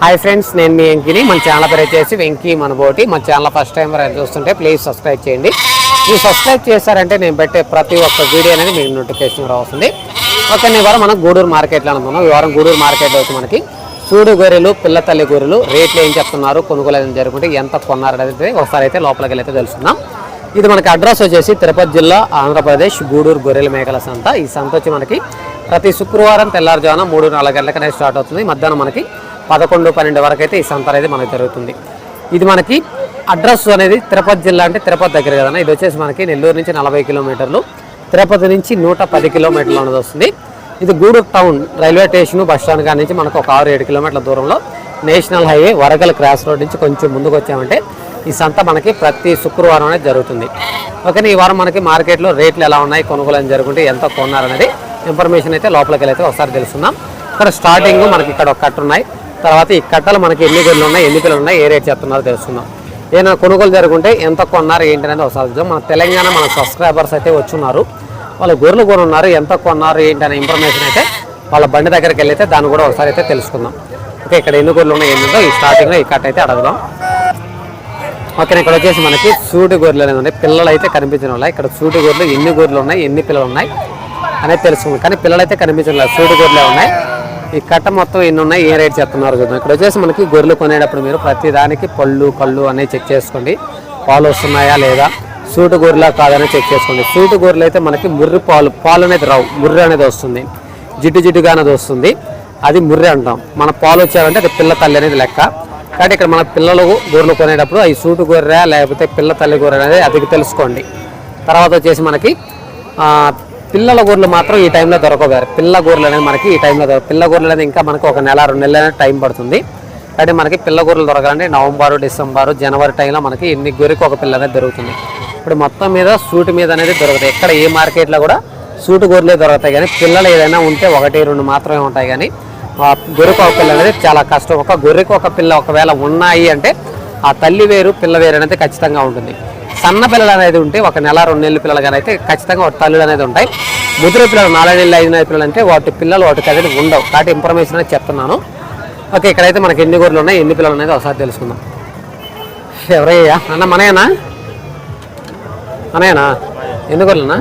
Hi friends నేను మీ వెంకిని మన channel పేరు వచ్చేసి వెంకీ మనబోటి. మన ఛానల్ ఫస్ట్ టైం చూస్తుంటే ప్లీజ్ సబ్స్క్రైబ్ చేయండి. మీరు సబ్స్క్రైబ్ చేశారంటే నేను పెట్టే ప్రతి ఒక్క వీడియో అనేది మీకు నోటిఫికేషన్ వస్తుంది ఓకే నేను వారం మనం గూడూరు మార్కెట్లో అనుకున్నాం ఈ వారం గూడూరు మార్కెట్లో వచ్చి మనకి సూడు గొర్రెలు పిల్ల తల్లి గొర్రెలు రేట్లు ఏం చెప్తున్నారు కొనుగోలు ఏం జరుగుతుంటే ఎంత కొన్నారు అనేది ఒకసారి అయితే లోపలికి వెళ్ళి తెలుసుకుందాం. ఇది మనకి అడ్రస్ వచ్చేసి తిరుపతి జిల్లా ఆంధ్రప్రదేశ్ గూడూరు గొర్రెల మేకల సంత. ఈ సంత వచ్చి మనకి ప్రతి శుక్రవారం తెల్లారుజామున మూడు నాలుగు గంటలకనే స్టార్ట్ అవుతుంది. మధ్యాహ్నం మనకి పదకొండు పన్నెండు వరకు అయితే ఈ సంత అనేది మనకు జరుగుతుంది. ఇది మనకి అడ్రస్ అనేది తిరుపతి జిల్లా అంటే తిరుపతి దగ్గర కదా ఇది వచ్చేసి మనకి నెల్లూరు నుంచి నలభై కిలోమీటర్లు. తిరుపతి నుంచి నూట పది కిలోమీటర్లు అనేది వస్తుంది. ఇది Gudur town railway station bus stand కాడి నుంచి మనకు ఒక ఆరు ఏడు కిలోమీటర్ల దూరంలో national highway Varagal cross road నుంచి కొంచెం ముందుకు వచ్చామంటే ఈ సంత మనకి ప్రతి శుక్రవారం అనేది జరుగుతుంది. ఓకే ఈ వారం మనకి మార్కెట్లో రేట్లు ఎలా ఉన్నాయి కొనుగోలు అని జరుగుతుంటే ఎంత కొన్నారనేది ఇన్ఫర్మేషన్ అయితే లోపలికి వెళ్ళి అయితే ఒకసారి తెలుసుకుందాం. ఇక్కడ స్టార్టింగ్ మనకి ఇక్కడ ఒక కట్టు ఉన్నాయి తర్వాత ఈ కట్టలు మనకి ఎన్ని గొర్రెలు ఉన్నాయి ఎన్ని పిల్లలు ఉన్నాయి ఏ రేట్ చేస్తున్నారో తెలుసుకుందాం. ఏదైనా కొనుగోలు జరుగుంటే ఎంత కొన్నారు ఏంటి అనేది ఒకసారి చూద్దాం. మన తెలంగాణ మన సబ్స్క్రైబర్స్ అయితే వచ్చున్నారు. వాళ్ళు గొర్రెలు కొనున్నారు ఎంత కొన్నారు ఏంటి అనే ఇన్ఫర్మేషన్ అయితే వాళ్ళ బండి దగ్గరికి వెళ్ళైతే దాన్ని కూడా ఒకసారి అయితే తెలుసుకుందాం. ఓకే ఇక్కడ ఎన్ని గొర్రెలు ఉన్నాయి ఏంటో ఈ స్టార్టింగ్లో ఈ కట్ట అయితే అడగదాం. ఓకే ఇక్కడ వచ్చేసి మనకి సూటి గొర్రెలు అనేది ఉన్నాయి. పిల్లలు అయితే కనిపించడం ఉన్నాయి ఇక్కడ సూటి గొర్రెలు ఎన్ని గొర్రెలు ఉన్నాయి ఎన్ని పిల్లలు ఉన్నాయి అనేది తెలుసుకుంది. కానీ పిల్లలు అయితే కనిపించడం లేదు సూటి గొర్రెలే ఉన్నాయి. ఈ కట్ట మొత్తం ఎన్ని ఉన్నాయి? ఏ రేట్ చెప్తున్నారు చూద్దాం. ఇక్కడ వచ్చేసి మనకి గొర్రెలు కొనేటప్పుడు మీరు ప్రతి దానికి పళ్ళు కళ్ళు అనేవి చెక్ చేసుకోండి. పాలు వస్తున్నాయా లేదా? సూటు గొర్రెలా కాదని చెక్ చేసుకోండి. సూటు గొర్రెలు అయితే మనకి ముర్రి పాలు పాలు అనేది రావు. ముర్రి అనేది వస్తుంది. జిడ్డు జిడ్డుగా అనేది వస్తుంది. అది ముర్రి అంటాం. మన పాలు వచ్చారంటే అది పిల్ల తల్లి అనేది లెక్క. కాబట్టి ఇక్కడ మన పిల్లలు గొర్రెలు కొనేటప్పుడు అవి సూటు గొర్రె లేకపోతే పిల్ల తల్లి గొర్రె అనేది అదికి తెలుసుకోండి. తర్వాత వచ్చేసి మనకి పిల్లల గొర్రెలు మాత్రం ఈ టైంలో దొరకవు పిల్ల గొర్రెలు అనేది మనకి ఈ టైంలో దొరక పిల్ల గొర్రెలు అనేది ఇంకా మనకి ఒక నెల రెండు నెలల టైం పడుతుంది. అంటే మనకి పిల్ల గొర్రెలు దొరకాలంటే నవంబర్ డిసెంబర్ జనవరి టైంలో మనకి ఎన్ని గొర్రెకి ఒక పిల్ల అనేది దొరుకుతుంది. ఇప్పుడు మొత్తం మీద సూటు మీద అనేది దొరుకుతాయి ఎక్కడ ఏ మార్కెట్లో కూడా సూటు గొర్రెలే దొరుకుతాయి. కానీ పిల్లలు ఏదైనా ఉంటే ఒకటి రెండు మాత్రమే ఉంటాయి. కానీ ఆ గొర్రెకు ఒక పిల్ల అనేది చాలా కష్టం. ఒక గొర్రెకు ఒక పిల్ల ఒకవేళ ఉన్నాయి అంటే ఆ తల్లి వేరు పిల్ల వేరు అనేది ఖచ్చితంగా ఉంటుంది. సన్న పిల్లలు అనేది ఉంటే ఒక నెల రెండు నెలల పిల్లలు కానీ అయితే ఖచ్చితంగా ఒక తల్లులు అనేది ఉంటాయి. ముద్ర పిల్లలు నాలుగు నెలలు ఐదు నెలల పిల్లలు అంటే వాటి పిల్లలు వాటికి అనేది ఉండవు. కాబట్టి ఇన్ఫర్మేషన్ అనేది చెప్తున్నాను. ఓకే ఇక్కడైతే మనకి ఎన్ని గొర్రెలు ఉన్నాయి ఎన్ని పిల్లలు అనేది ఒకసారి తెలుసుకుందాం. ఎవరయ్యా? అన్న మనయేనా? మనయేనా? ఎన్ని గొర్రెలన్నా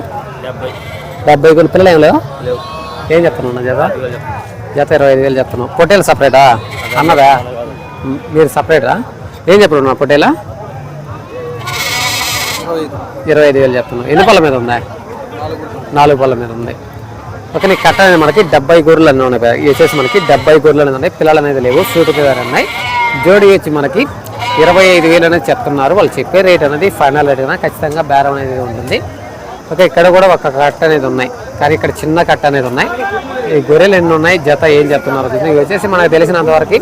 డెబ్బై. కొన్ని పిల్లలు ఏం లేవు? ఏం చెప్తున్నావు జత? జత ఇరవై ఐదు వేలు చెప్తున్నావు. పొట్టేలు సపరేటా? అన్నదా? మీరు సపరేటా ఏం చెప్పడు నా పొట్టేలా? ఇరవై ఐదు. వేలు చెప్తున్నావు ఎన్ని పళ్ళ మీద ఉందా? నాలుగు పళ్ళ మీద ఉంది. ఓకే నీకు కట్ట అనేది మనకి డెబ్బై గొర్రెలు అన్నీ ఉన్నాయి వచ్చేసి మనకి డెబ్బై గొర్రెలు అనేది ఉన్నాయి. పిల్లలు అనేది లేవు సూటు మీద ఉన్నాయి. జోడి వచ్చి మనకి ఇరవై ఐదు వేలు అనేది చెప్తున్నారు. వాళ్ళు చెప్పే రేట్ అనేది ఫైనల్ రేట్ అయినా ఖచ్చితంగా బేరం అనేది ఉంటుంది. ఓకే ఇక్కడ కూడా ఒక కట్ట అనేది ఉన్నాయి. కానీ ఇక్కడ చిన్న కట్ట అనేది ఉన్నాయి. ఈ గొర్రెలు ఎన్ని ఉన్నాయి? జత ఏం చెప్తున్నారు ఇవి వచ్చేసి మనకు తెలిసినంత వరకు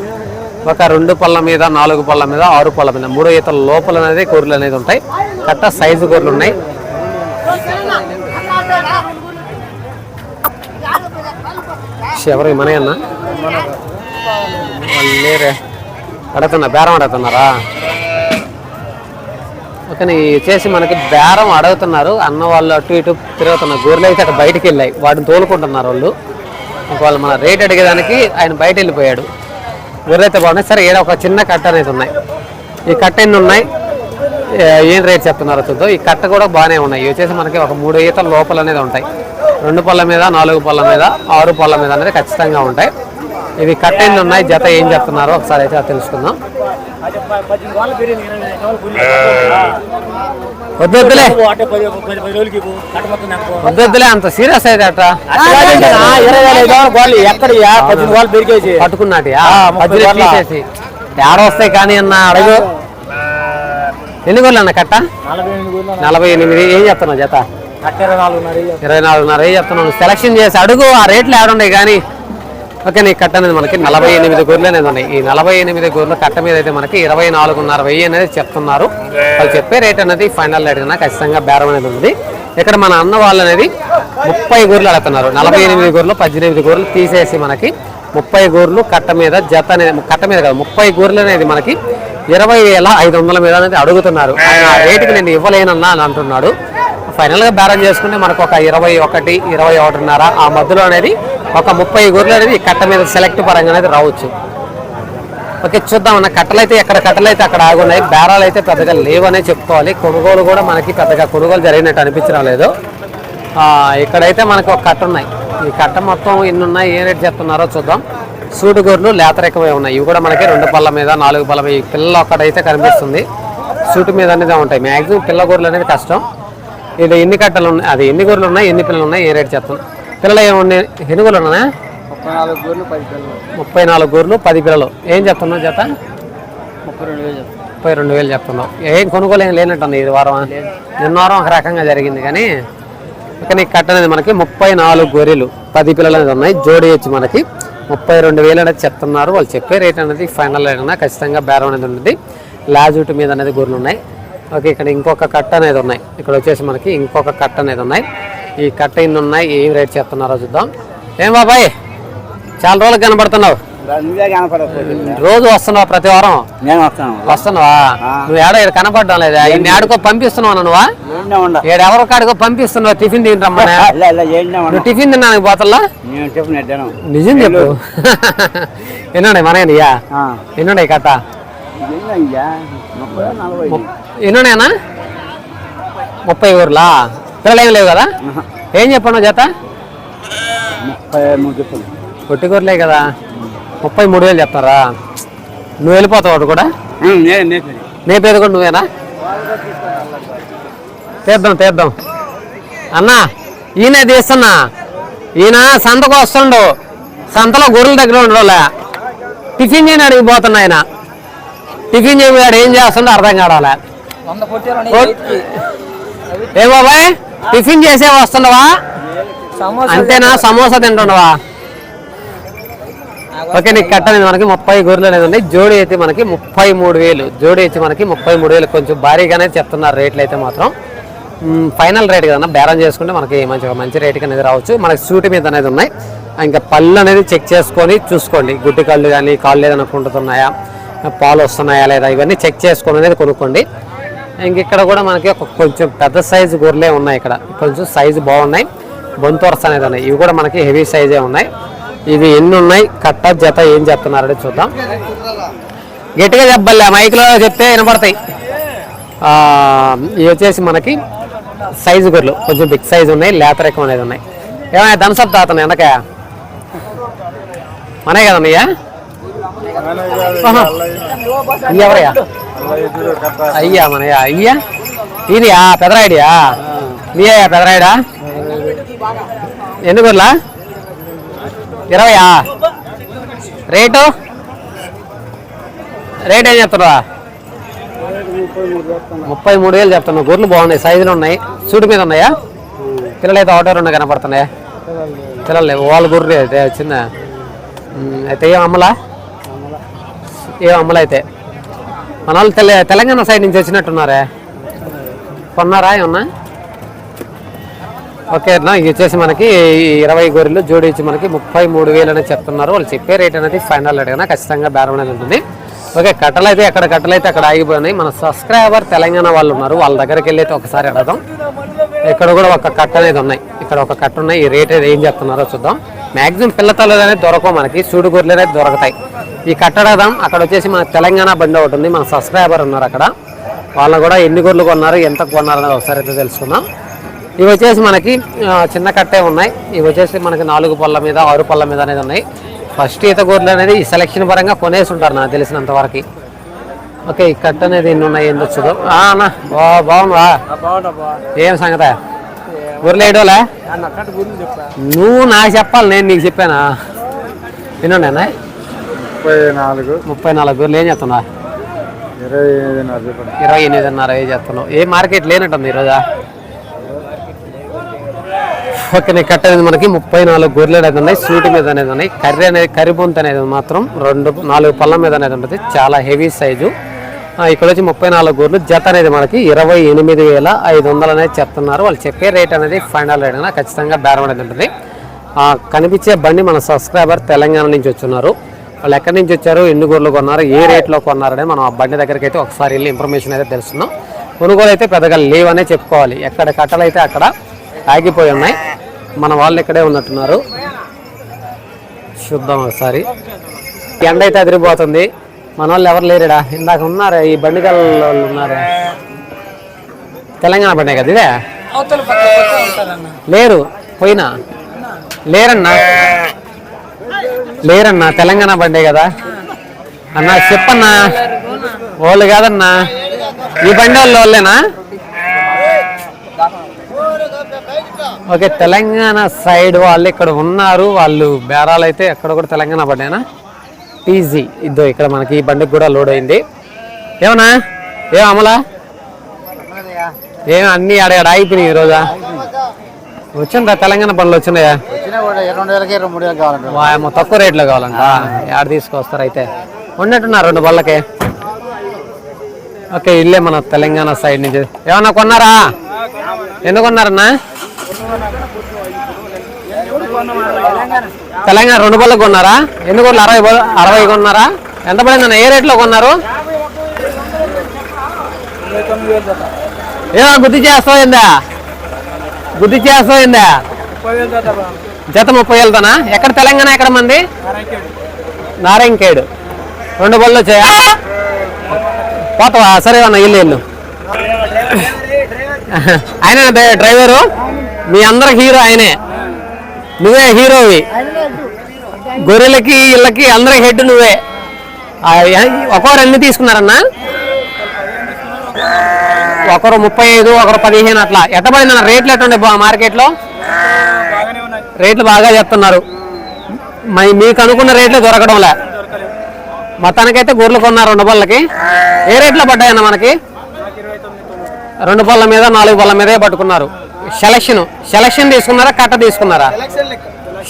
ఒక రెండు పళ్ళ మీద నాలుగు పళ్ళ మీద ఆరు పళ్ళ మీద మూడో ఈతల లోపల అనేది కూరలు అనేది ఉంటాయి. కట్ట సైజు కూరలు ఉన్నాయి. ఎవరు మన అన్న లేరే అడుగుతున్నా బేరం అడుగుతున్నారా? ఓకే ఇవి మనకి బేరం అడుగుతున్నారు. అన్న వాళ్ళు అటు ఇటు తిరుగుతున్నారు గొర్రెలు అయితే అక్కడ బయటికి వెళ్ళాయి. వాటిని తోలుకుంటున్నారు వాళ్ళు. ఇంక వాళ్ళు మన రేట్ అడిగేదానికి ఆయన బయట వెళ్ళిపోయాడు. గొర్రెలు అయితే బాగున్నాయి. సరే ఏదో ఒక చిన్న కట్ట అనేది ఉన్నాయి. ఈ కట్ట ఎన్ని ఉన్నాయి? ఏం రేట్ చెప్తున్నారో చూద్దాం. ఈ కట్ట కూడా బాగానే ఉన్నాయి. వచ్చేసి మనకి ఒక మూడు ఈతల లోపల అనేది ఉంటాయి. రెండు పళ్ళ మీద నాలుగు పళ్ళ మీద ఆరు పళ్ళ మీద అనేది ఖచ్చితంగా ఉంటాయి. ఇవి కట్ట ఎన్ని ఉన్నాయి? జత ఏం చెప్తున్నారో ఒకసారి అయితే తెలుసుకుందాం. వద్దొద్దులే వద్దొద్దులే అంత సీరియస్ అయితే అట్ట ఎక్కడ. తీసేసి. ఏడ వస్తాయి కానీ అన్న అడుగు. ఎన్ని గోళ్ళు అన్న కట్ట? నలభై ఎనిమిది ఏం చెప్తున్నావు జత? ఇరవై నాలుగున్నర ఇరవై నాలుగున్నర ఏం చెప్తున్నావు? సెలక్షన్ చేసి అడుగు ఆ రేట్లు ఏడున్నాయి కానీ. ఓకే ఈ కట్ట అనేది మనకి నలభై ఎనిమిది గొర్రెలు అనేది ఉన్నాయి. ఈ నలభై ఎనిమిది గొర్రెల కట్ట మీద అయితే మనకి ఇరవై నాలుగున్నర వెయ్యి అనేది చెప్తున్నారు. వాళ్ళు చెప్పే రేట్ అనేది ఫైనల్ రేట్ కన్నా ఖచ్చితంగా బేరం అనేది ఉంది. ఇక్కడ మన అన్న వాళ్ళు అనేది ముప్పై గొర్రెలు అడుగుతున్నారు. నలభై ఎనిమిది గొర్రెలు పద్దెనిమిది గొర్రెలు తీసేసి మనకి ముప్పై గొర్రెలు కట్ట మీద జత అనేది కట్ట మీద కాదు ముప్పై గొర్రెలు అనేది మనకి ఇరవై వేల ఐదు వందల మీద అనేది అడుగుతున్నారు. ఆయన ఆ రేటుకి నేను ఇవ్వలేనన్నా అని అంటున్నాడు. ఫైనల్గా బేరం చేసుకుంటే మనకు ఒక ఇరవై ఒకటి ఇరవై ఒకటిన్నర ఆ మధ్యలో అనేది ఒక ముప్పై గొర్రెలు అనేది ఈ కట్ట మీద సెలెక్ట్ పరంగా అనేది రావచ్చు. ఓకే చూద్దాం అన్న కట్టలు అయితే ఎక్కడ కట్టలు అయితే అక్కడ ఆగున్నాయి బేరాలు అయితే పెద్దగా లేవనే చెప్పుకోవాలి. కొనుగోలు కూడా మనకి పెద్దగా కొనుగోలు జరిగినట్టు అనిపించడం లేదు. ఇక్కడైతే మనకు ఒక కట్ట ఉన్నాయి. ఈ కట్ట మొత్తం ఎన్ని ఉన్నాయి ఏ రేట్ చెప్తున్నారో చూద్దాం. సూటుగూర్లు లేత రకమే ఉన్నాయి. ఇవి కూడా మనకి రెండు పళ్ళ మీద నాలుగు పళ్ళ మీద పిల్ల ఒక్కడైతే కనిపిస్తుంది. సూటు మీద అనేది ఉంటాయి. మ్యాక్సిమం పిల్ల గొర్రెలు అనేది కష్టం. ఇది ఎన్ని కట్టలు ఉన్నాయి? అది ఎన్ని గొర్రెలు ఉన్నాయి? ఎన్ని పిల్లలు ఉన్నాయి? ఏ రేట్ చెప్తున్నాం పిల్లలు ఏమున్నాయి ఎన్ని గొర్రెలు ఉన్నాయా? ముప్పై నాలుగు గోర్లు పది పిల్లలు. ముప్పై నాలుగు గొర్రెలు పది పిల్లలు. ఏం చెప్తున్నావు జత? ముప్పై రెండు వేలు చెప్తాను ముప్పై రెండు వేలు చెప్తున్నావు. ఏం కొనుగోలు ఏం లేనట్టుంది ఇది వారం? నిన్న వారం ఒక రకంగా జరిగింది కానీ ఇక నీకు కట్ట అనేది మనకి ముప్పై నాలుగు గొర్రెలు పది పిల్లలు అనేది ఉన్నాయి. జోడి వచ్చి మనకి ముప్పై రెండు వేలు అనేది చెప్తున్నారు. వాళ్ళు చెప్పే రేట్ అనేది ఫైనల్ రేట్ అనేది ఖచ్చితంగా బేరం అనేది ఉంటుంది. లాజూట్ మీద అనేది గొర్రెలు ఉన్నాయి. ఓకే ఇక్కడ ఇంకొక కట్ట అనేది ఉన్నాయి. ఇక్కడ వచ్చేసి మనకి ఇంకొక కట్ట అనేది ఉన్నాయి. ఈ కట్ట ఇన్ని ఉన్నాయి. ఏం రేట్ చెప్తున్నారో చూద్దాం. ఏం బాబాయ్? చాలా రోజులకు కనబడుతున్నావు. రోజు వస్తున్నావా ప్రతి వారం? నేను వస్తాను. వస్తున్నావా? నువ్వు ఏడ ఇక్కడ కనపడడం లేదా? ఈ ఆడుకో పంపిస్తున్నావు నువ్వా? ఏడెవరో కాడుకో పంపిస్తున్నావు. టిఫిన్ తింటమ్మా నువ్వు టిఫిన్ తిన్నాను పోతల్లా నిజం చెప్పు. ఎన్నున్నాయి మనయ్యా ఎన్నున్నాయి కట్ట ఎన్నున్నాయనా ముప్పై ఊర్లా? పిల్లలు లేవు కదా? ఏం చెప్పాను జత? పొట్టి కూరలే కదా. ముప్పై మూడు వేలు చెప్తారా? నువ్వు వెళ్ళిపోతావు వాడు కూడా? నేను నేను నీ పేరు కూడా నువ్వేనా? తీద్దాం తీద్దాం. అన్నా ఈయన తీస్తున్నా. ఈయన సంతకు వస్తుండు. సంతలో గొర్రెల దగ్గర ఉండలే టిఫిన్ చేయని అడిగి పోతున్నా ఆయన. టిఫిన్ చేయడు ఏం చేస్తుండో అర్థం కావాలే ఏ బాబాయ్? టిఫిన్ చేసే వస్తుండవా అంతేనా? సమోసా తింటుండవా ఓకే నీకు కట్టనేది మనకి ముప్పై గొర్రెలు అనేది ఉన్నాయి. జోడి అయితే మనకి ముప్పై మూడు వేలు. జోడి అయితే మనకి ముప్పై మూడు వేలు. కొంచెం భారీగానే చెప్తున్నారు రేట్లు అయితే మాత్రం. ఫైనల్ రేట్ కదన్నా బేరం చేసుకుంటే మనకి మంచిగా మంచి రేటుకి అనేది రావచ్చు. మనకి సూటి మీద అనేది ఉన్నాయి. ఇంకా పళ్ళు అనేది చెక్ చేసుకొని చూసుకోండి. గుడ్డి కళ్ళు కానీ కాళ్ళు ఏదైనా కుంటున్నాయా పాలు వస్తున్నాయా లేదా? ఇవన్నీ చెక్ చేసుకొని అనేది కొనుక్కోండి. ఇంక ఇక్కడ కూడా మనకి ఒక కొంచెం పెద్ద సైజు గొర్రెలే ఉన్నాయి ఇక్కడ. కొంచెం సైజు బాగున్నాయి. బొంతొరస అనేది ఉన్నాయి. ఇవి కూడా మనకి హెవీ సైజే ఉన్నాయి. ఇవి ఎన్ని ఉన్నాయి? కట్ట జత ఏం చెప్తున్నారని చూద్దాం. గట్టిగా చెప్పలే? మైక్లో చెప్తే వినపడతాయి. ఇవి వచ్చేసి మనకి సైజు గొర్రెలు. కొంచెం బిగ్ సైజు ఉన్నాయి. లేత రకం అనేది ఉన్నాయి. ఏమైనా థమ్స్అప్ తాతను వెనక మనే కదన్నయ్యా ఎవరయ్యా అయ్యా మనయ్యా అయ్యా ఇదియా పెదరాయుడియా? నీయా పెదరాయుడా? ఎన్ని గొర్రెలా? ఇరవయా? రేటు? రేట్ ఏం చెప్తున్నావా? ముప్పై మూడు వేలు చెప్తున్నావు. గొర్రెలు బాగున్నాయి సైజులు ఉన్నాయి. సూటి మీద ఉన్నాయా? పిల్లలు అయితే ఒకటో రెండు కనపడుతున్నాయా? పిల్లలు లేవు. వాళ్ళ అయితే చిన్న. అయితే ఏం అమ్మలా? ఏ అమ్మలైతే అయితే మన వాళ్ళు తెల తెలంగాణ సైడ్ నుంచి వచ్చినట్టున్నారే? కొన్నారా ఏమన్నా? ఓకే అన్న ఇది వచ్చేసి మనకి ఇరవై గొర్రెలు జోడి ఇచ్చి మనకి ముప్పై మూడు వేలు అనేది చెప్తున్నారు. వాళ్ళు చెప్పే రేట్ అనేది ఫైనల్ రేట్ అయినా ఖచ్చితంగా బేరం అనేది ఉంటుంది. ఓకే కట్టలు అయితే ఎక్కడ కట్టలు అయితే అక్కడ ఆగిపోయినాయి మన సబ్స్క్రైబర్ తెలంగాణ వాళ్ళు ఉన్నారు. వాళ్ళ దగ్గరికి వెళ్ళి అయితే ఒకసారి అడగదాం. ఇక్కడ కూడా ఒక కట్ట అనేది ఉన్నాయి. ఇక్కడ ఒక కట్ట ఉన్నాయి. ఈ రేట్ ఏం చెప్తున్నారో చూద్దాం. మాక్సిమం పిల్లతలు అనేది దొరకవు మనకి సూడు గొర్రెలు అనేది దొరుకుతాయి. ఈ కట్ట అడగదాం అక్కడ వచ్చేసి మన తెలంగాణ బండి ఒకటి ఉంది మన సబ్స్క్రైబర్ ఉన్నారు అక్కడ. వాళ్ళు కూడా ఎన్ని గొర్రెలు కొన్నారు ఎంత కొన్నారు అనేది ఒకసారి అయితే తెలుసుకుందాం. ఇవి వచ్చేసి మనకి చిన్న కట్టే ఉన్నాయి. ఇవి వచ్చేసి మనకి నాలుగు పళ్ళ మీద ఆరు పళ్ళ మీద అనేది ఉన్నాయి. ఫస్ట్ ఈత గొర్రెలు అనేది ఈ సెలక్షన్ పరంగా కొనేసి ఉంటారు నాకు తెలిసినంత వరకు. ఓకే ఈ కట్ట అనేది ఎన్ని ఉన్నాయి ఏంది వచ్చదో అన్న బా బాగున్నావా బాగుంటా ఏం సంగత? చెప్పా. నువ్వు నాకు చెప్పాలి నేను నీకు చెప్పానా? ఎన్నున్నాయన్నా ముప్పై నాలుగు. ముప్పై నాలుగు గొర్రెలు ఏం చెప్తున్నా ఇరవై ఎనిమిదిన్నర ఏ చెప్తున్నావు ఏ మార్కెట్ లేనట్టుంది ఈరోజా? ఓకే నేను కట్టేది మనకి ముప్పై నాలుగు గొర్రెలు అనేది ఉన్నాయి. సూటి మీద అనేది ఉన్నాయి. కర్రీ అనేది కర్రీ బొంత అనేది మాత్రం రెండు నాలుగు పళ్ళ మీద అనేది ఉంటుంది. చాలా హెవీ సైజు. ఇక్కడ వచ్చి ముప్పై నాలుగు గోర్లు. జత అనేది మనకి ఇరవై ఎనిమిది వేల ఐదు వందలు అనేది చెప్తున్నారు. వాళ్ళు చెప్పే రేట్ అనేది ఫైనల్ రేట్ అయినా ఖచ్చితంగా బేరం అనేది ఉంటుంది. కనిపించే బండి మన సబ్స్క్రైబర్ తెలంగాణ నుంచి వచ్చున్నారు. వాళ్ళు ఎక్కడి నుంచి వచ్చారు ఎన్ని గొర్రెలు కొన్నారు ఏ రేట్లో కొన్నారనే మనం ఆ బండి దగ్గరికి అయితే ఒకసారి వెళ్ళి ఇన్ఫర్మేషన్ అయితే తెలుస్తున్నాం కొనుగోలు అయితే పెద్దగా లేవనే చెప్పుకోవాలి. ఎక్కడ కట్టలు అయితే అక్కడ ఆగిపోయి ఉన్నాయి. మన వాళ్ళు ఇక్కడే ఉన్నట్టున్నారు. చూద్దాం ఒకసారి. ఎండ అయితే అదిరిపోతుంది. మన వాళ్ళు ఎవరు లేరుడా? ఇందాక ఉన్నారు ఈ బండికల్ వాళ్ళు ఉన్నారు. తెలంగాణ బండి కదా ఇదే? లేరు పోయినా? లేరన్నా? లేరన్నా? తెలంగాణ బండే కదా? అన్నా చెప్పన్నా. వాళ్ళు కాదన్నా. ఈ బండి వాళ్ళు వాళ్ళేనా ఓకే తెలంగాణ సైడ్ వాళ్ళు ఇక్కడ ఉన్నారు. వాళ్ళు బేరాలు అయితే ఎక్కడ కూడా తెలంగాణ బండేనా? ఈజీ ఇద్దో ఇక్కడ మనకి ఈ బండికి కూడా లోడ్ అయింది. ఏమన్నా? ఏం అమలా? ఏం అన్ని ఆడ ఆడ ఆగిపోయినాయి ఈ రోజా వచ్చిందా? తెలంగాణ పనులు వచ్చినాయా? వచ్చినా వాయమ్మ తక్కువ రేట్లో కావాలంట. యాడ తీసుకొస్తారు అయితే. ఉన్నట్టున్నారు రెండు బళ్ళకి. ఓకే ఇల్లే మన తెలంగాణ సైడ్ నుంచి. ఏమన్నా కొన్నారా? ఎందుకు కొన్నారన్నా? తెలంగాణ రెండు బళ్ళకి కొన్నారా? ఎందుకు కొన్నారు? అరవై అరవై కొన్నారా? ఎంత పడిందన్న ఏ రేట్లో కొన్నారు? ఏమో గుర్తు చేస్తావు ఏందా? గుర్తు చేస్తావు ఏందా? జత ముప్పై వెళ్తానా ఎక్కడ తెలంగాణ ఎక్కడ మంది? నారాయణకేడు రెండు బళ్ళు వచ్చాయా? పోతావా? సరే అన్న ఇల్లు ఇల్లు ఆయన డ్రైవరు? మీ అందరి హీరో ఆయనే. నువ్వే హీరోవి గొర్రెలకి ఇళ్ళకి అందరి హెడ్ నువ్వే. ఒకరు ఎన్ని తీసుకున్నారన్నా? ఒకరు ముప్పై ఐదు ఒకరు పదిహేను అట్లా. ఎట్టబడిందన్న? రేట్లు ఎట్టుండే మార్కెట్లో? రేట్లు బాగా చెప్తున్నారు మరి మీకు అనుకున్న రేట్లు దొరకడంలే. మొత్తానికైతే గొర్రెలు కొన్నారు రెండు బళ్ళకి ఏ రేట్లో పడ్డాయన్న మనకి? రెండు బళ్ళ మీద నాలుగు బళ్ళ మీదే పట్టుకున్నారు. సెలక్షన్ సెలక్షన్ తీసుకున్నారా? కట్ట తీసుకున్నారా?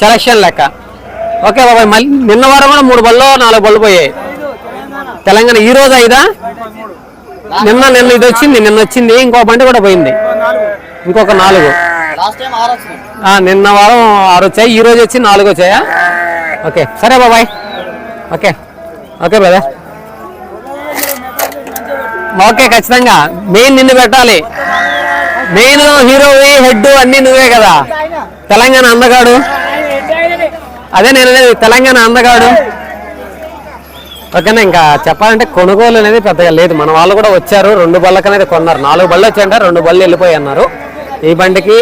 సెలక్షన్ లెక్క. ఓకే బాబాయ్ మళ్ళీ నిన్న వారం కూడా మూడు బళ్ళు నాలుగు బళ్ళు పోయాయి. తెలంగాణ ఈ రోజు ఐదా? నిన్న నిన్న ఇది వచ్చింది నిన్న వచ్చింది ఇంకో బండి కూడా పోయింది. ఇంకొక నాలుగు. నిన్న వారం ఆరు వచ్చాయి ఈ రోజు వచ్చి నాలుగు వచ్చాయా? ఓకే సరే బాబాయ్. ఓకే ఓకే బ్రదర్ ఓకే ఖచ్చితంగా. మెయిన్ నిన్ను పెట్టాలి. మెయిన్ హీరోవి హెడ్ అన్ని నువ్వే కదా? తెలంగాణ అందగాడు? అదే నేను తెలంగాణ అందగాడు. ఓకేనా ఇంకా చెప్పాలంటే కొనుగోలు అనేది పెద్దగా లేదు. మన వాళ్ళు కూడా వచ్చారు రెండు బళ్ళకి అనేది కొన్నారు. నాలుగు బళ్ళు వచ్చాయంట రెండు బళ్ళు వెళ్ళిపోయి అన్నారు. ఈ బండికి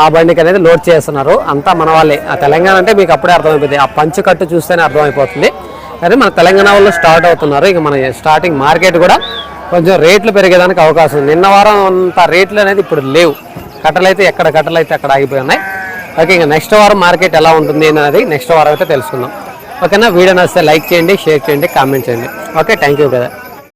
ఆ బండికి అనేది లోడ్ చేస్తున్నారు. అంతా మన వాళ్ళే. ఆ తెలంగాణ అంటే మీకు అప్పుడే అర్థమైపోతుంది. ఆ పంచు కట్టు చూస్తేనే అర్థమైపోతుంది. కానీ మన తెలంగాణ వాళ్ళు స్టార్ట్ అవుతున్నారు. ఇక మన స్టార్టింగ్ మార్కెట్ కూడా కొంచెం రేట్లు పెరిగేదానికి అవకాశం ఉంది. నిన్న వారం అంత రేట్లు అనేది ఇప్పుడు లేవు. కట్టలు అయితే ఎక్కడ కట్టలు అయితే అక్కడ ఆగిపోయి ఉన్నాయి. ఓకే ఇంకా నెక్స్ట్ వారం మార్కెట్ ఎలా ఉంటుంది అనేది నెక్స్ట్ వారం అయితే తెలుసుకుందాం. ఓకేనా? వీడియో నచ్చితే లైక్ చేయండి షేర్ చేయండి కామెంట్ చేయండి. Okay thank you brother.